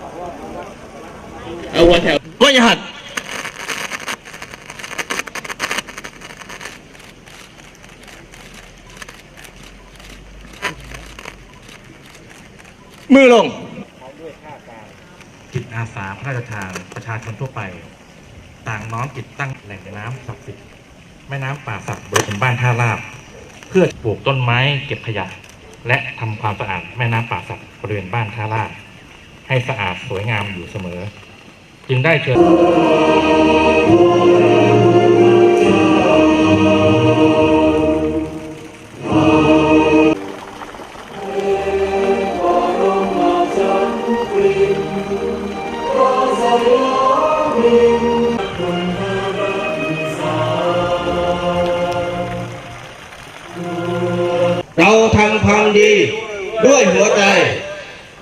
เอาหัวแถวก็อย่าหัดมือลงจิตอาสาพระราชทานประชาชนทั่วไป ต่างน้อมจิตตั้งแหล่งน้ำศักดิ์สิทธิ์แม่น้ำป่าสักบริเวณบ้านท่าลาบ เพื่อปลูกต้นไม้เก็บขยะ และทำความสะอาดแม่น้ำป่าสักบริเวณบ้านท่าลาบ ให้สะอาดสวยงามอยู่เสมอ จึงได้เชิญเราทำความดีด้วยหัวใจ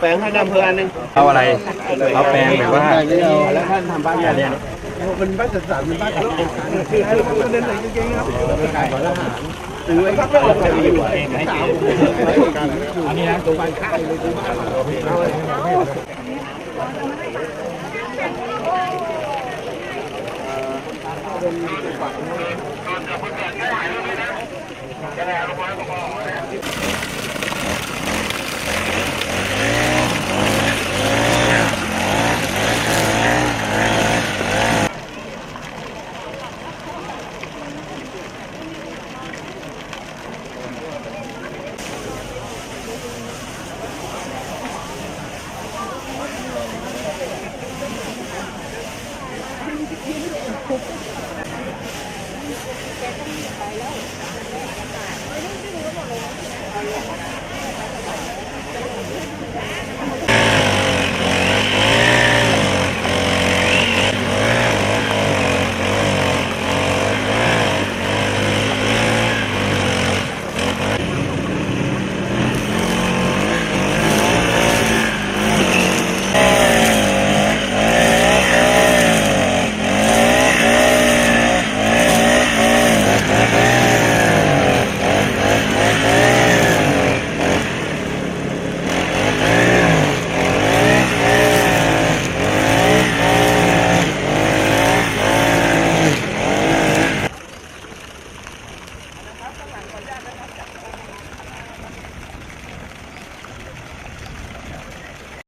แปลงให้นำเภออันนึงเอาอะไร เอาแปลงแบบว่าแล้วท่านทำบ้านอะไรเนี่ยเป็นบ้านจัดสรรเป็นบ้านของคือให้เราเดินไหนจริงๆครับขายของอาหารหรือไอ้ก็ไม่ออกจาอยู่เองให้เจ๊อันนี้นะตัวบ้านข้าวเลยตัวบ้านเป็นฝั่ะประกาศไไหมนะจะได้เอาไว้ก็ แกต้องไปแล้วไม่ได้ไม่รู้หมดเลย